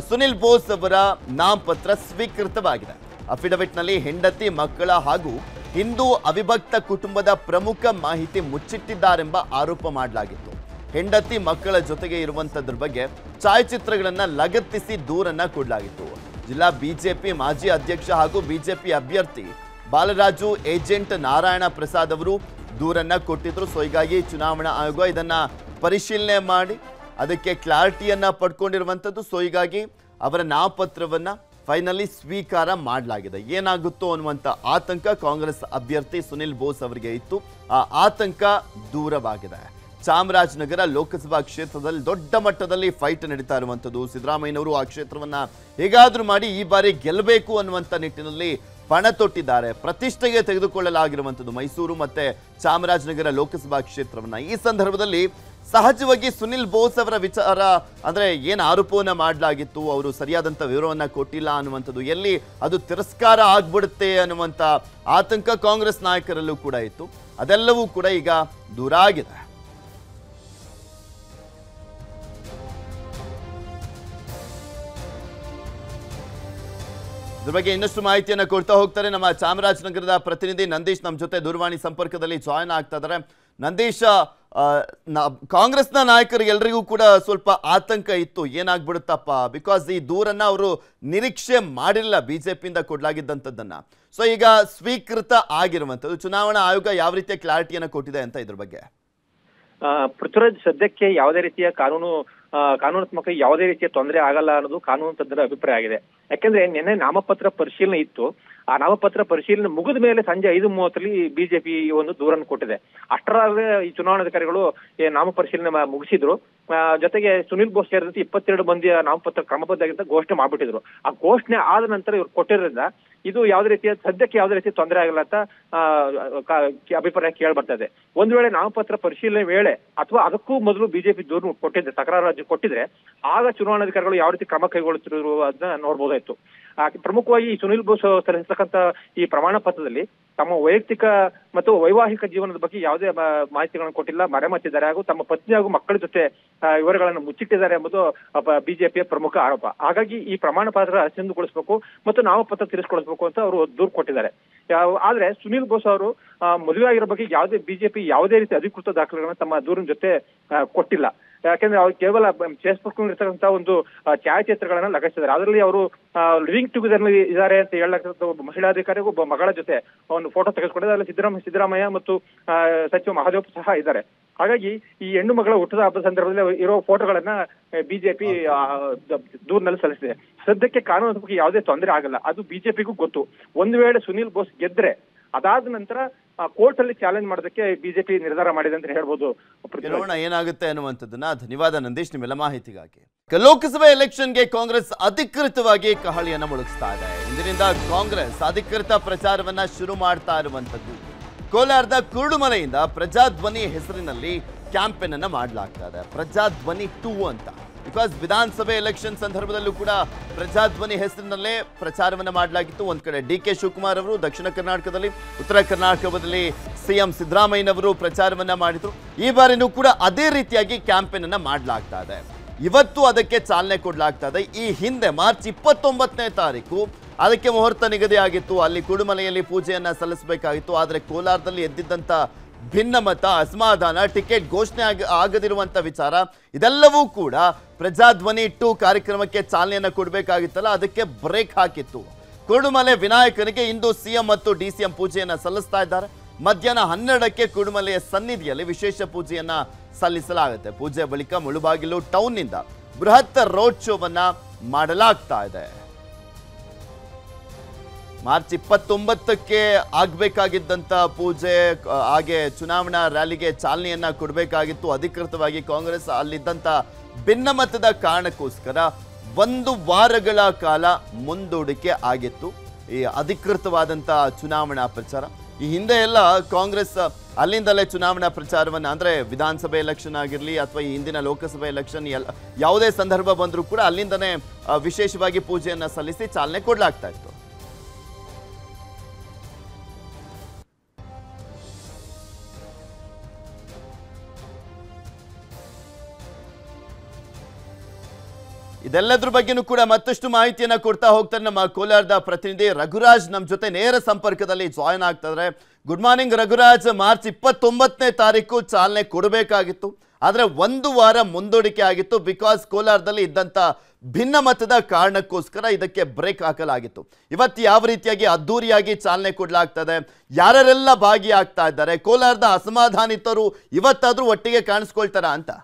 [SPEAKER 1] ಸುನಿಲ್ ಬೋಸ್ ಅವರ ನಾಮಪತ್ರ ಸ್ವೀಕೃತವಾಗಿದೆ. ಅಫಿಡವಿಟ್ನಲ್ಲಿ ಹೆಂಡತಿ, ಮಕ್ಕಳ ಹಾಗೂ ಹಿಂದೂ ಅವಿಭಕ್ತ ಕುಟುಂಬದ ಪ್ರಮುಖ ಮಾಹಿತಿ ಮುಚ್ಚಿಟ್ಟಿದ್ದಾರೆಂಬ ಆರೋಪ ಮಾಡಲಾಗಿತ್ತು. ಹೆಂಡತಿ ಮಕ್ಕಳ ಜೊತೆಗೆ ಇರುವಂತದ್ರ ಬಗ್ಗೆ ಛಾಯಾಚಿತ್ರಗಳನ್ನ ಲಗತ್ತಿಸಿ ದೂರನ್ನ ಕೊಡಲಾಗಿತ್ತು. ಜಿಲ್ಲಾ ಬಿಜೆಪಿ ಮಾಜಿ ಅಧ್ಯಕ್ಷ ಹಾಗೂ ಬಿಜೆಪಿ ಅಭ್ಯರ್ಥಿ ಬಾಲರಾಜು, ಏಜೆಂಟ್ ನಾರಾಯಣ ಪ್ರಸಾದ್ ಅವರು ದೂರನ್ನ ಕೊಟ್ಟಿದ್ರು. ಸೊ, ಹೀಗಾಗಿ ಚುನಾವಣಾ ಆಯೋಗ ಇದನ್ನ ಪರಿಶೀಲನೆ ಮಾಡಿ ಅದಕ್ಕೆ ಕ್ಲಾರಿಟಿಯನ್ನ ಪಡ್ಕೊಂಡಿರುವಂಥದ್ದು ಸೊ, ಹೀಗಾಗಿ ಅವರ ನಾಮಪತ್ರವನ್ನ ಫೈನಲಿ ಸ್ವೀಕಾರ ಮಾಡಲಾಗಿದೆ. ಏನಾಗುತ್ತೋ ಅನ್ನುವಂಥ ಆತಂಕ ಕಾಂಗ್ರೆಸ್ ಅಭ್ಯರ್ಥಿ ಸುನಿಲ್ ಬೋಸ್ ಅವರಿಗೆ ಇತ್ತು. ಆ ಆತಂಕ ದೂರವಾಗಿದೆ. ಚಾಮರಾಜನಗರ ಲೋಕಸಭಾ ಕ್ಷೇತ್ರದಲ್ಲಿ ದೊಡ್ಡ ಮಟ್ಟದಲ್ಲಿ ಫೈಟ್ ನಡೀತಾ ಇರುವಂಥದ್ದು. ಸಿದ್ದರಾಮಯ್ಯನವರು ಆ ಕ್ಷೇತ್ರವನ್ನ ಹೇಗಾದ್ರೂ ಮಾಡಿ ಈ ಬಾರಿ ಗೆಲ್ಲಬೇಕು ಅನ್ನುವಂಥ ನಿಟ್ಟಿನಲ್ಲಿ ಪಣ ತೊಟ್ಟಿದ್ದಾರೆ. ಪ್ರತಿಷ್ಠೆಗೆ ತೆಗೆದುಕೊಳ್ಳಲಾಗಿರುವಂಥದ್ದು ಮೈಸೂರು ಮತ್ತೆ ಚಾಮರಾಜನಗರ ಲೋಕಸಭಾ ಕ್ಷೇತ್ರವನ್ನ. ಈ ಸಂದರ್ಭದಲ್ಲಿ ಸಹಜವಾಗಿ ಸುನಿಲ್ ಬೋಸ್ ಅವರ ವಿಚಾರ, ಅಂದ್ರೆ ಏನು ಆರೋಪವನ್ನ ಮಾಡಲಾಗಿತ್ತು, ಅವರು ಸರಿಯಾದಂಥ ವಿವರವನ್ನ ಕೊಟ್ಟಿಲ್ಲ ಅನ್ನುವಂಥದ್ದು, ಎಲ್ಲಿ ಅದು ತಿರಸ್ಕಾರ ಆಗ್ಬಿಡುತ್ತೆ ಅನ್ನುವಂಥ ಆತಂಕ ಕಾಂಗ್ರೆಸ್ ನಾಯಕರಲ್ಲೂ ಕೂಡ ಇತ್ತು. ಅದೆಲ್ಲವೂ ಕೂಡ ಈಗ ದೂರ ಆಗಿದೆ. ಇದ್ರ ಬಗ್ಗೆ ಇನ್ನಷ್ಟು ಮಾಹಿತಿಯನ್ನು ಕೊಡ್ತಾ ಹೋಗ್ತಾರೆ ನಮ್ಮ ಚಾಮರಾಜನಗರದ ಪ್ರತಿನಿಧಿ ನಂದೀಶ್ ನಮ್ಮ ಜೊತೆ ದೂರವಾಣಿ ಸಂಪರ್ಕದಲ್ಲಿ ಜಾಯ್ನ್ ಆಗ್ತಾ ಇದ್ದಾರೆ. ನಂದೀಶ ಕಾಂಗ್ರೆಸ್ನ ನಾಯಕರು ಎಲ್ರಿಗೂ ಕೂಡ ಸ್ವಲ್ಪ ಆತಂಕ ಇತ್ತು. ಏನಾಗ್ಬಿಡುತ್ತಪ್ಪ? ಬಿಕಾಸ್ ಈ ದೂರನ್ನ ಅವರು ನಿರೀಕ್ಷೆ ಮಾಡಿರಲಿಲ್ಲ ಬಿಜೆಪಿಯಿಂದ ಕೊಡ್ಲಾಗಿದ್ದಂಥದ್ದನ್ನ. ಸೊ ಈಗ ಸ್ವೀಕೃತ ಆಗಿರುವಂಥದ್ದು. ಚುನಾವಣಾ ಆಯೋಗ ಯಾವ ರೀತಿಯ ಕ್ಲಾರಿಟಿಯನ್ನು ಕೊಟ್ಟಿದೆ ಅಂತ ಇದ್ರ ಬಗ್ಗೆ?
[SPEAKER 2] ಪೃಥ್ವಿರಾಜ್, ಸದ್ಯಕ್ಕೆ ಯಾವುದೇ ರೀತಿಯ ಕಾನೂನು ಕಾನೂನಾತ್ಮಕ ಯಾವುದೇ ರೀತಿಯ ತೊಂದರೆ ಆಗಲ್ಲ ಅನ್ನೋದು ಕಾನೂನು ತಜ್ಞರ ಅಭಿಪ್ರಾಯ ಆಗಿದೆ. ಯಾಕೆಂದ್ರೆ ನಿನ್ನೆ ನಾಮಪತ್ರ ಪರಿಶೀಲನೆ ಇತ್ತು. ಆ ನಾಮಪತ್ರ ಪರಿಶೀಲನೆ ಮುಗಿದ ಮೇಲೆ ಸಂಜೆ ಐದು ಮೂವತ್ತರಲ್ಲಿ ಬಿಜೆಪಿ ಒಂದು ದೂರನ್ನು ಕೊಟ್ಟಿದೆ. ಅಷ್ಟರಲ್ಲೇ ಈ ಚುನಾವಣಾಧಿಕಾರಿಗಳು ಈ ನಾಮ ಪರಿಶೀಲನೆ ಮಾ- ಮುಗಿಸಿದ್ರು. ಜೊತೆಗೆ ಸುನಿಲ್ ಬೋಸ್ ಸೇರಿದಂತೆ ಇಪ್ಪತ್ತೆರಡು ಮಂದಿಯ ನಾಮಪತ್ರ ಕ್ರಮಬದ್ಧವಾಗಿಂತ ಘೋಷಣೆ ಮಾಡ್ಬಿಟ್ಟಿದ್ರು. ಆ ಘೋಷಣೆ ಆದ ನಂತರ ಇವ್ರು ಕೊಟ್ಟಿರೋದ್ರಿಂದ ಇದು ಯಾವುದೇ ರೀತಿಯ ಸದ್ಯಕ್ಕೆ ಯಾವುದೇ ರೀತಿ ತೊಂದರೆ ಆಗಲ್ಲ ಅಂತ ಅಭಿಪ್ರಾಯ ಕೇಳಿ ಇದೆ ಒಂದ್ ವೇಳೆ ನಾಮಪತ್ರ ಪರಿಶೀಲನೆ ವೇಳೆ ಅಥವಾ ಅದಕ್ಕೂ ಮೊದಲು ಬಿಜೆಪಿ ದೂರು ಕೊಟ್ಟಿದ್ದೆ ತಕರಾರು ಕೊಟ್ಟಿದ್ರೆ, ಆಗ ಚುನಾವಣಾಧಿಕಾರಿಗಳು ಯಾವ ರೀತಿ ಕ್ರಮ ಕೈಗೊಳ್ಳುತ್ತಿರುವ ಅದನ್ನ ನೋಡ್ಬೋದಾಯ್ತು ಪ್ರಮುಖವಾಗಿ ಈ ಸುನಿಲ್ ಬೋಸ್ ಸಲ್ಲಿಸತಕ್ಕಂತ ಈ ಪ್ರಮಾಣ ಪತ್ರದಲ್ಲಿ ತಮ್ಮ ವೈಯಕ್ತಿಕ ಮತ್ತು ವೈವಾಹಿಕ ಜೀವನದ ಬಗ್ಗೆ ಯಾವುದೇ ಮಾಹಿತಿಗಳನ್ನು ಕೊಟ್ಟಿಲ್ಲ. ಮರೆಮಚ್ಚಿದ್ದಾರೆ ಹಾಗೂ ತಮ್ಮ ಪತ್ನಿ ಹಾಗೂ ಮಕ್ಕಳ ಜೊತೆ ವಿವರಗಳನ್ನು ಮುಚ್ಚಿಟ್ಟಿದ್ದಾರೆ ಎಂಬುದು ಬಿಜೆಪಿಯ ಪ್ರಮುಖ ಆರೋಪ. ಹಾಗಾಗಿ ಈ ಪ್ರಮಾಣ ಪತ್ರ ಸಿಂಧುಗೊಳಿಸಬೇಕು ಮತ್ತು ನಾಮಪತ್ರ ತಿರಸ್ಕೊಳಿಸಬೇಕು ಅಂತ ಅವರು ದೂರು ಕೊಟ್ಟಿದ್ದಾರೆ. ಆದ್ರೆ ಸುನಿಲ್ ಬೋಸ್ ಅವರು ಮದುವೆ ಆಗಿರೋ ಬಗ್ಗೆ ಯಾವುದೇ ಬಿಜೆಪಿ ಯಾವುದೇ ರೀತಿ ಅಧಿಕೃತ ದಾಖಲೆಗಳನ್ನ ತಮ್ಮ ದೂರಿನ ಜೊತೆ ಕೊಟ್ಟಿಲ್ಲ. ಯಾಕೆಂದ್ರೆ ಅವ್ರು ಕೇವಲ ಇರ್ತಕ್ಕಂಥ ಒಂದು ಛಾಯಾಚಿತ್ರಗಳನ್ನ ಲಗಿಸಿದ್ದಾರೆ ಅದರಲ್ಲಿ ಅವರು ಲಿವಿಂಗ್ ಟುಗೆದರ್ ಇದ್ದಾರೆ ಅಂತ ಹೇಳತಕ್ಕಂಥ ಒಬ್ಬ ಮಹಿಳಾಧಿಕಾರಿ ಒಬ್ಬ ಮಗಳ ಜೊತೆ ಒಂದು ಫೋಟೋ ತೆಗೆದುಕೊಂಡಿದ್ದಾರೆ ಅದರಲ್ಲಿ ಸಿದ್ದರಾಮಯ್ಯ ಸಿದ್ದರಾಮಯ್ಯ ಮತ್ತು ಸಚಿವ ಮಹಾದೇವ್ ಸಹ ಇದ್ದಾರೆ. ಹಾಗಾಗಿ ಈ ಹೆಣ್ಣು ಮಗಳ ಹುಟ್ಟದ ಹಬ್ಬದ ಸಂದರ್ಭದಲ್ಲಿ ಇರೋ ಫೋಟೋಗಳನ್ನ ಬಿಜೆಪಿ ದೂರ್ನಲ್ಲಿ ಸಲ್ಲಿಸಿದೆ. ಸದ್ಯಕ್ಕೆ ಕಾನೂನಾತ್ಮಕ ಯಾವುದೇ ತೊಂದರೆ ಆಗಲ್ಲ. ಅದು ಬಿಜೆಪಿಗೂ ಗೊತ್ತು. ಒಂದು ವೇಳೆ ಸುನಿಲ್ ಬೋಸ್ ಗೆದ್ರೆ, ಅದಾದ ನಂತರ ಕೋರ್ಟ್ ಅಲ್ಲಿ ಚಾಲೆಂಜ್ ಮಾಡೋದಕ್ಕೆ ಬಿಜೆಪಿ ನಿರ್ಧಾರ ಮಾಡಿದೆ ಅಂತ ಹೇಳ್ಬೋದು.
[SPEAKER 1] ಚುನಾವಣೆ ಏನಾಗುತ್ತೆ ಅನ್ನುವಂಥದ್ದನ್ನ ಧನ್ಯವಾದ ನಂದೀಶ್ ನಿಮ್ಮೆಲ್ಲ ಮಾಹಿತಿಗಾಗಿ. ಲೋಕಸಭೆ ಎಲೆಕ್ಷನ್ಗೆ ಕಾಂಗ್ರೆಸ್ ಅಧಿಕೃತವಾಗಿ ಕಹಳಿಯನ್ನ ಮುಳುಗಿಸ್ತಾ ಇದೆ. ಇದರಿಂದ ಕಾಂಗ್ರೆಸ್ ಅಧಿಕೃತ ಪ್ರಚಾರವನ್ನ ಶುರು ಮಾಡ್ತಾ ಇರುವಂತದ್ದು ಕೋಲಾರದ ಕುರುಡುಮಲೆಯಿಂದ ಪ್ರಜಾಧ್ವನಿ ಹೆಸರಿನಲ್ಲಿ ಕ್ಯಾಂಪೇನ್ ಅನ್ನ ಮಾಡಲಾಗ್ತಾ ಇದೆ. ಪ್ರಜಾಧ್ವನಿ ಟೂ ಅಂತ. ಬಿಕಾಸ್ ವಿಧಾನಸಭೆ ಎಲೆಕ್ಷನ್ ಸಂದರ್ಭದಲ್ಲೂ ಕೂಡ ಪ್ರಜಾಧ್ವನಿ ಹೆಸರಿನಲ್ಲೇ ಪ್ರಚಾರವನ್ನು ಮಾಡಲಾಗಿತ್ತು. ಒಂದು ಕಡೆ ಡಿ ಕೆ ಶಿವಕುಮಾರ್ ಅವರು ದಕ್ಷಿಣ ಕರ್ನಾಟಕದಲ್ಲಿ, ಉತ್ತರ ಕರ್ನಾಟಕದಲ್ಲಿ ಸಿಎಂ ಸಿದ್ದರಾಮಯ್ಯನವರು ಪ್ರಚಾರವನ್ನ ಮಾಡಿದ್ರು. ಈ ಬಾರಿನೂ ಕೂಡ ಅದೇ ರೀತಿಯಾಗಿ ಕ್ಯಾಂಪೇನ್ ಅನ್ನ ಮಾಡಲಾಗ್ತಾ ಇದೆ. ಇವತ್ತು ಅದಕ್ಕೆ ಚಾಲನೆ ಕೊಡಲಾಗ್ತಾ ಇದೆ. ಈ ಹಿಂದೆ ಮಾರ್ಚ್ ಇಪ್ಪತ್ತೊಂಬತ್ತನೇ ತಾರೀಕು ಅದಕ್ಕೆ ಮುಹೂರ್ತ ನಿಗದಿಯಾಗಿತ್ತು. ಅಲ್ಲಿ ಕುಡುಮಲೆಯಲ್ಲಿ ಪೂಜೆಯನ್ನು ಸಲ್ಲಿಸಬೇಕಾಗಿತ್ತು. ಆದರೆ ಕೋಲಾರದಲ್ಲಿ ಎದ್ದಿದ್ದಂತ ಭಿನ್ನಮತ, ಅಸಮಾಧಾನ, ಟಿಕೆಟ್ ಘೋಷಣೆ ಆಗ ಆಗದಿರುವಂಥ ವಿಚಾರ, ಇದೆಲ್ಲವೂ ಕೂಡ ಪ್ರಜಾಧ್ವನಿ ಟು ಕಾರ್ಯಕ್ರಮಕ್ಕೆ ಚಾಲನೆಯನ್ನು ಕೊಡಬೇಕಾಗಿತ್ತಲ್ಲ, ಅದಕ್ಕೆ ಬ್ರೇಕ್ ಹಾಕಿತ್ತು. ಕುರುಡುಮಲೆ ವಿನಾಯಕನಿಗೆ ಇಂದು ಸಿಎಂ ಮತ್ತು ಡಿ ಸಿ ಎಂ ಪೂಜೆಯನ್ನು ಸಲ್ಲಿಸ್ತಾ ಇದ್ದಾರೆ. ಮಧ್ಯಾಹ್ನ ಹನ್ನೆರಡಕ್ಕೆ ಕುರುಡುಮಲೆಯ ಸನ್ನಿಧಿಯಲ್ಲಿ ವಿಶೇಷ ಪೂಜೆಯನ್ನು ಸಲ್ಲಿಸಲಾಗುತ್ತೆ. ಪೂಜೆ ಬಳಿಕ ಮುಳುಬಾಗಿಲು ಟೌನ್ನಿಂದ ಬೃಹತ್ ರೋಡ್ ಶೋವನ್ನು ಮಾಡಲಾಗ್ತಾ ಇದೆ. ಮಾರ್ಚ್ ಇಪ್ಪತ್ತೊಂಬತ್ತಕ್ಕೆ ಆಗಬೇಕಾಗಿದ್ದಂಥ ಪೂಜೆ ಹಾಗೆ ಚುನಾವಣಾ ರ್ಯಾಲಿಗೆ ಚಾಲನೆಯನ್ನು ಕೊಡಬೇಕಾಗಿತ್ತು. ಅಧಿಕೃತವಾಗಿ ಕಾಂಗ್ರೆಸ್ ಅಲ್ಲಿದ್ದಂತ ಭಿನ್ನಮತದ ಕಾರಣಕ್ಕೋಸ್ಕರ ಒಂದು ವಾರಗಳ ಕಾಲ ಮುಂದೂಡಿಕೆ ಆಗಿತ್ತು. ಈ ಅಧಿಕೃತವಾದಂಥ ಚುನಾವಣಾ ಪ್ರಚಾರ. ಈ ಹಿಂದೆ ಎಲ್ಲ ಕಾಂಗ್ರೆಸ್ ಅಲ್ಲಿಂದಲೇ ಚುನಾವಣಾ ಪ್ರಚಾರವನ್ನು, ಅಂದರೆ ವಿಧಾನಸಭೆ ಎಲೆಕ್ಷನ್ ಆಗಿರಲಿ ಅಥವಾ ಈ ಹಿಂದಿನ ಲೋಕಸಭೆ ಎಲೆಕ್ಷನ್ ಎಲ್ಲ, ಯಾವುದೇ ಸಂದರ್ಭ ಬಂದರೂ ಕೂಡ ಅಲ್ಲಿಂದನೇ ವಿಶೇಷವಾಗಿ ಪೂಜೆಯನ್ನು ಸಲ್ಲಿಸಿ ಚಾಲನೆ ಕೊಡಲಾಗ್ತಾ ಇತ್ತು. ಇದೆಲ್ಲದ್ರ ಬಗ್ಗೆನೂ ಕೂಡ ಮತ್ತಷ್ಟು ಮಾಹಿತಿಯನ್ನ ಕೊಡ್ತಾ ಹೋಗ್ತಾರೆ ನಮ್ಮ ಕೋಲಾರದ ಪ್ರತಿನಿಧಿ ರಘುರಾಜ್. ನಮ್ಮ ಜೊತೆ ನೇರ ಸಂಪರ್ಕದಲ್ಲಿ ಜಾಯ್ನ್ ಆಗ್ತಿದ್ದಾರೆ ಗುಡ್ ಮಾರ್ನಿಂಗ್ ರಘುರಾಜ್. ಮಾರ್ಚ್ ಇಪ್ಪತ್ತೊಂಬತ್ತನೇ ತಾರೀಕು ಚಾಲನೆ ಕೊಡಬೇಕಾಗಿತ್ತು. ಆದರೆ ಒಂದು ವಾರ ಮುಂದೂಡಿಕೆ ಆಗಿತ್ತು. ಬಿಕಾಸ್ ಕೋಲಾರದಲ್ಲಿ ಇದ್ದಂತ ಭಿನ್ನಮತದ ಕಾರಣಕ್ಕೋಸ್ಕರ ಇದಕ್ಕೆ ಬ್ರೇಕ್ ಹಾಕಲಾಗಿತ್ತು. ಇವತ್ತು ಯಾವ ರೀತಿಯಾಗಿ ಅದ್ದೂರಿಯಾಗಿ ಚಾಲನೆ ಕೊಡಲಾಗ್ತದೆ ಯಾರೆಲ್ಲ ಭಾಗಿಯಾಗ್ತಾ ಇದ್ದಾರೆ? ಕೋಲಾರದ ಅಸಮಾಧಾನಿತರು ಇವತ್ತಾದರೂ ಒಟ್ಟಿಗೆ ಕಾಣಿಸ್ಕೊಳ್ತಾರ ಅಂತ
[SPEAKER 3] ಆ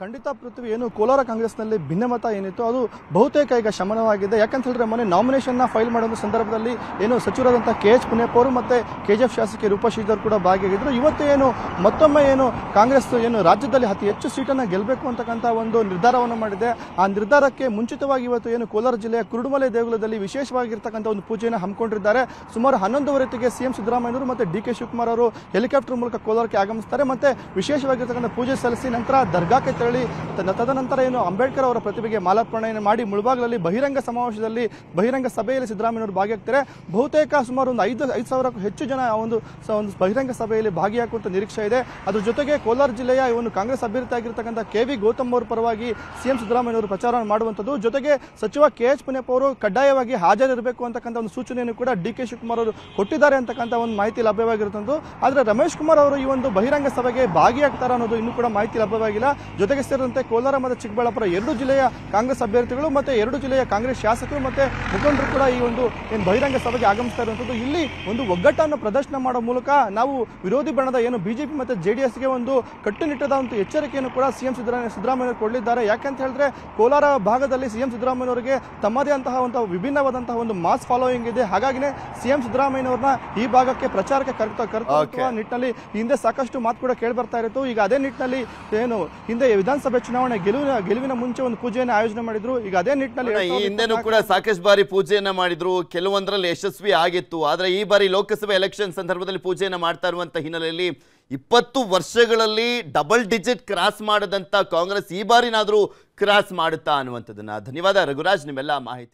[SPEAKER 3] ಖಂಡಿತ ಪೃಥ್ವಿ ಏನು ಕೋಲಾರ ಕಾಂಗ್ರೆಸ್ನಲ್ಲಿ ಭಿನ್ನಮತ ಏನಿತ್ತು, ಅದು ಬಹುತೇಕ ಈಗ ಶಮನವಾಗಿದೆ. ಯಾಕಂತ ಹೇಳಿದ್ರೆ ಮೊನ್ನೆ ನಾಮಿನೇಷನ್ನ ಫೈಲ್ ಮಾಡುವ ಸಂದರ್ಭದಲ್ಲಿ ಏನು ಸಚಿವರಾದಂಥ ಕೆ ಎಚ್ ಪುಣ್ಯಪ್ಪ ಅವರು ಮತ್ತೆ ಕೆ ಜಿ ಎಫ್ ಶಾಸಕಿ ರೂಪಾ ಶ್ರೀಧರ್ ಕೂಡ ಭಾಗಿಯಾಗಿದ್ದರು ಇವತ್ತು ಏನು ಮತ್ತೊಮ್ಮೆ ಏನು ಕಾಂಗ್ರೆಸ್ ಏನು ರಾಜ್ಯದಲ್ಲಿ ಅತಿ ಹೆಚ್ಚು ಸೀಟನ್ನು ಗೆಲ್ಲಬೇಕು ಅಂತಕ್ಕಂಥ ಒಂದು ನಿರ್ಧಾರವನ್ನು ಮಾಡಿದೆ. ಆ ನಿರ್ಧಾರಕ್ಕೆ ಮುಂಚಿತವಾಗಿ ಇವತ್ತು ಏನು ಕೋಲಾರ ಜಿಲ್ಲೆಯ ಕುರುಡುಮಲೆ ದೇಗುಲದಲ್ಲಿ ವಿಶೇಷವಾಗಿರ್ತಕ್ಕಂಥ ಒಂದು ಪೂಜೆಯನ್ನು ಹಮ್ಮಿಕೊಂಡಿದ್ದಾರೆ. ಸುಮಾರು ಹನ್ನೊಂದುವರೆಗೆ ಸಿಎಂ ಸಿದ್ದರಾಮಯ್ಯವರು ಮತ್ತು ಡಿ ಕೆ ಶಿವಕುಮಾರ್ ಅವರು ಹೆಲಿಕಾಪ್ಟರ್ ಮೂಲಕ ಕೋಲಾರಕ್ಕೆ ಆಗಮಿಸ್ತಾರೆ. ಮತ್ತೆ ವಿಶೇಷವಾಗಿರ್ತಕ್ಕಂಥ ಪೂಜೆ ಸಲ್ಲಿಸಿ ನಂತರ ದರ್ಗಾಕ್ಕೆ ತೆರಳಿ ತದ- ತದನಂತರ ಏನು ಅಂಬೇಡ್ಕರ್ ಅವರ ಪ್ರತಿಭೆಗೆ ಮಾಲಾರ್ಪಣೆಯನ್ನು ಮಾಡಿ ಮುಳಬಾಗಿಲಲ್ಲಿ ಬಹಿರಂಗ ಸಮಾವೇಶದಲ್ಲಿ ಬಹಿರಂಗ ಸಭೆಯಲ್ಲಿ ಸಿದ್ದರಾಮಯ್ಯವರು ಭಾಗಿಯಾಗ್ತಾರೆ. ಬಹುತೇಕ ಸುಮಾರು ಒಂದು ಐದು ಐದು ಸಾವಿರಕ್ಕೂ ಹೆಚ್ಚು ಜನ ಒಂದು ಒಂದು ಬಹಿರಂಗ ಸಭೆಯಲ್ಲಿ ಭಾಗಿಯಾಗುವಂತ ನಿರೀಕ್ಷೆ ಇದೆ. ಅದ್ರ ಜೊತೆಗೆ ಕೋಲಾರ ಜಿಲ್ಲೆಯ ಒಂದು ಕಾಂಗ್ರೆಸ್ ಅಭ್ಯರ್ಥಿ ಆಗಿರ್ತಕ್ಕಂಥ ಕೆ ವಿ ಗೌತಮ್ ಅವರ ಪರವಾಗಿ ಸಿಎಂ ಸಿದ್ದರಾಮಯ್ಯವರು ಪ್ರಚಾರ ಮಾಡುವಂಥದ್ದು. ಜೊತೆಗೆ ಸಚಿವ ಕೆ ಎಚ್ ಪುಣ್ಯಪ್ಪ ಅವರು ಕಡ್ಡಾಯವಾಗಿ ಹಾಜರಿರಬೇಕು ಅಂತಕ್ಕಂಥ ಒಂದು ಸೂಚನೆಯನ್ನು ಕೂಡ ಡಿ ಕೆ ಶಿವಕುಮಾರ್ ಅವರು ಕೊಟ್ಟಿದ್ದಾರೆ ಅಂತಕ್ಕಂಥ ಒಂದು ಮಾಹಿತಿ ಲಭ್ಯವಾಗಿರುತ್ತದ್ದು ಆದರೆ ರಮೇಶ್ ಕುಮಾರ್ ಅವರು ಈ ಒಂದು ಬಹಿರಂಗ ಸಭೆಗೆ ಭಾಗಿಯಾಗ್ತಾರೆ ಅನ್ನೋದು ಇನ್ನೂ ಕೂಡ ಮಾಹಿತಿ ಲಭ್ಯವಾಗಿಲ್ಲ. ಜೊತೆಗೆ ಸೇರಿದಂತೆ ಕೋಲಾರ ಮತ್ತು ಚಿಕ್ಕಬಳ್ಳಾಪುರ ಎರಡು ಜಿಲ್ಲೆಯ ಕಾಂಗ್ರೆಸ್ ಅಭ್ಯರ್ಥಿಗಳು ಮತ್ತೆ ಎರಡು ಜಿಲ್ಲೆಯ ಕಾಂಗ್ರೆಸ್ ಶಾಸಕರು ಮತ್ತೆ ಮುಖಂಡರು ಕೂಡ ಈ ಒಂದು ಏನು ಬಹಿರಂಗ ಸಭೆಗೆ ಆಗಮಿಸ್ತಾ ಇರುವಂಥದ್ದು. ಇಲ್ಲಿ ಒಂದು ಒಗ್ಗಟ್ಟನ್ನು ಪ್ರದರ್ಶನ ಮಾಡೋ ಮೂಲಕ ನಾವು ವಿರೋಧಿ ಬಣದ ಏನು ಬಿಜೆಪಿ ಮತ್ತು ಜೆಡಿಎಸ್ಗೆ ಒಂದು ಕಟ್ಟುನಿಟ್ಟದ ಒಂದು ಎಚ್ಚರಿಕೆಯನ್ನು ಕೂಡ ಸಿಎಂ ಸಿದ್ದರಾಮಯ್ಯ ಸಿದ್ದರಾಮಯ್ಯ ಕೊಡಲಿದ್ದಾರೆ. ಯಾಕಂತ ಹೇಳಿದ್ರೆ ಕೋಲಾರ ಭಾಗದಲ್ಲಿ ಸಿಎಂ ಸಿದ್ದರಾಮಯ್ಯವರಿಗೆ ತಮ್ಮದೇ ಅಂತಹ ಒಂದು ವಿಭಿನ್ನವಾದಂತಹ ಒಂದು ಮಾಸ್ ಫಾಲೋಯಿಂಗ್ ಇದೆ. ಹಾಗಾಗಿನೇ ಸಿಎಂ ಸಿದ್ದರಾಮಯ್ಯನವ್ರನ್ನ ಈ ಭಾಗಕ್ಕೆ ಪ್ರಚಾರಕ್ಕೆ ಕರೆತ ಕರ್ತ ನಿಟ್ಟಿನಲ್ಲಿ ಹಿಂದೆ ಸಾಕಷ್ಟು ಮಾತು ಕೂಡ ಕೇಳಿ ಬರ್ತಾ ಇರುತ್ತೆ ಈಗ ಅದೇ ನಿಟ್ಟಿನಲ್ಲಿ ಏನು ಹಿಂದೆ ವಿಧಾನಸಭೆ ಚುನಾವಣೆ ಗೆಲುವಿನ ಗೆಲುವಿನ ಮುಂಚೆ ಒಂದು ಪೂಜೆಯನ್ನು ಆಯೋಜನೆ ಮಾಡಿದ್ರು. ಈಗ ಅದೇ ನಿಟ್ಟಿನಲ್ಲಿ
[SPEAKER 1] ಈ ಹಿಂದೆನೂ ಕೂಡ ಸಾಕಷ್ಟು ಬಾರಿ ಪೂಜೆಯನ್ನ ಮಾಡಿದ್ರು. ಕೆಲವೊಂದರಲ್ಲಿ ಯಶಸ್ವಿ ಆಗಿತ್ತು. ಆದ್ರೆ ಈ ಬಾರಿ ಲೋಕಸಭೆ ಎಲೆಕ್ಷನ್ ಸಂದರ್ಭದಲ್ಲಿ ಪೂಜೆಯನ್ನ ಮಾಡ್ತಾ ಇರುವಂತ ಹಿನ್ನೆಲೆಯಲ್ಲಿ ಇಪ್ಪತ್ತು ವರ್ಷಗಳಲ್ಲಿ ಡಬಲ್ ಡಿಜಿಟ್ ಕ್ರಾಸ್ ಮಾಡದಂತ ಕಾಂಗ್ರೆಸ್ ಈ ಬಾರಿನಾದ್ರೂ ಕ್ರಾಸ್ ಮಾಡುತ್ತಾ ಅನ್ನುವಂಥದ್ದನ್ನ. ಧನ್ಯವಾದ. ರಘುರಾಜ್ ನಿಮ್ಮೆಲ್ಲ ಮಾಹಿತಿ.